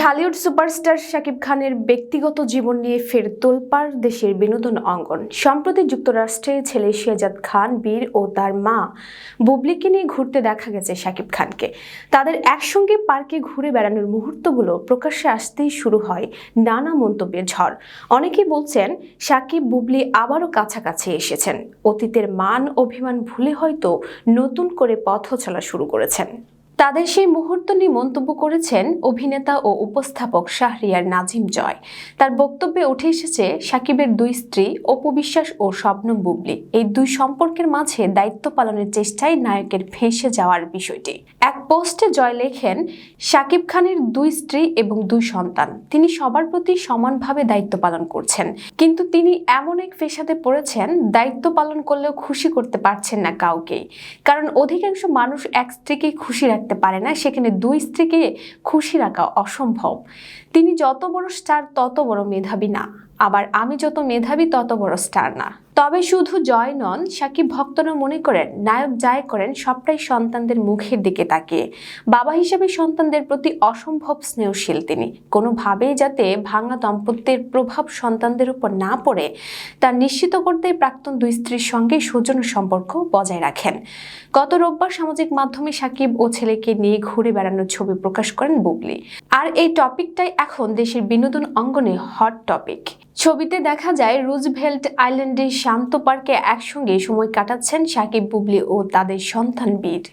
Dhallywood superstar Shakib খানের ব্যক্তিগত জীবন নিয়ে ফের তোলপাড় দেশের বিনোদন অঙ্গন। সম্প্রতি যুক্তরাষ্ট্রে ছেলে শেজাদ খান, বীর ও তার মা বুবলিকে নিয়ে ঘুরতে দেখা গেছে শাকিব খানকে। তাদের একসঙ্গে পার্কে ঘুরে বেড়ানোর মুহূর্তগুলো প্রকাশ্যে আসতেই শুরু হয় নানা মন্তব্যের ঝড়। অনেকেই বলছেন, শাকিব, বুবলি আবারও কাছাকাছি এসেছেন। অতীতের মান অভিমান ভুলে হয়তো নতুন করে পথ চলা শুরু করেছেন। তাদের সেই মুহূর্ত নিয়ে মন্তব্য করেছেন অভিনেতা ও উপস্থাপক শাহরিয়ার নাজিম জয়। তার বক্তব্যে উঠে এসেছে সাকিবের দুই স্ত্রী অপু বিশ্বাস ও শবনম বুবলি। এই দুই সম্পর্কের মাঝে দায়িত্ব পালনের চেষ্টায় নায়কের ফেঁসে যাওয়ার বিষয়টি। এক পোস্টে জয় লেখেন, সাকিব খানের দুই স্ত্রী এবং দুই সন্তান। তিনি সবার প্রতি সমানভাবে দায়িত্ব পালন করছেন। কিন্তু তিনি এমন এক পেশাতে পড়েছেন, দায়িত্ব পালন করলেও খুশি করতে পারছেন না কাউকেই। কারণ অধিকাংশ মানুষ এক স্ত্রীকে খুশি রাখতে পারে না, সেখানে দুই স্ত্রীকে খুশি রাখা অসম্ভব। তিনি যত বড় স্টার তত বড় মেধাবী না। আবার আমি যত মেধাবী, তত বড় স্টার না। তবে শুধু জয় নন, সাকিব ভক্তরা মনে করেন, নায়ক যাই করেন, সবটাই সন্তানদের মুখের দিকে তাকিয়ে। বাবা হিসেবে সন্তানদের প্রতি অসম্ভব স্নেহশীল তিনি। কোনোভাবেই যাতে ভাঙা দম্পত্যের প্রভাব সন্তানদের উপর না পড়ে, তা নিশ্চিত করতে প্রাক্তন দুই স্ত্রীর সঙ্গে সৌজন্য সম্পর্ক বজায় রাখেন। গত রোববার সামাজিক মাধ্যমে সাকিব ও ছেলেকে নিয়ে ঘুরে বেড়ানোর ছবি প্রকাশ করেন বুবলি। আর এই টপিকটাই এখন দেশের বিনোদন অঙ্গনে হট টপিক ছবিতে দেখা যায় রুজভেল্ট আইল্যান্ডের শান্ত পার্কে একসঙ্গে সময় কাটাচ্ছেন সাকিব বুবলি ও তাদের সন্তান বীর।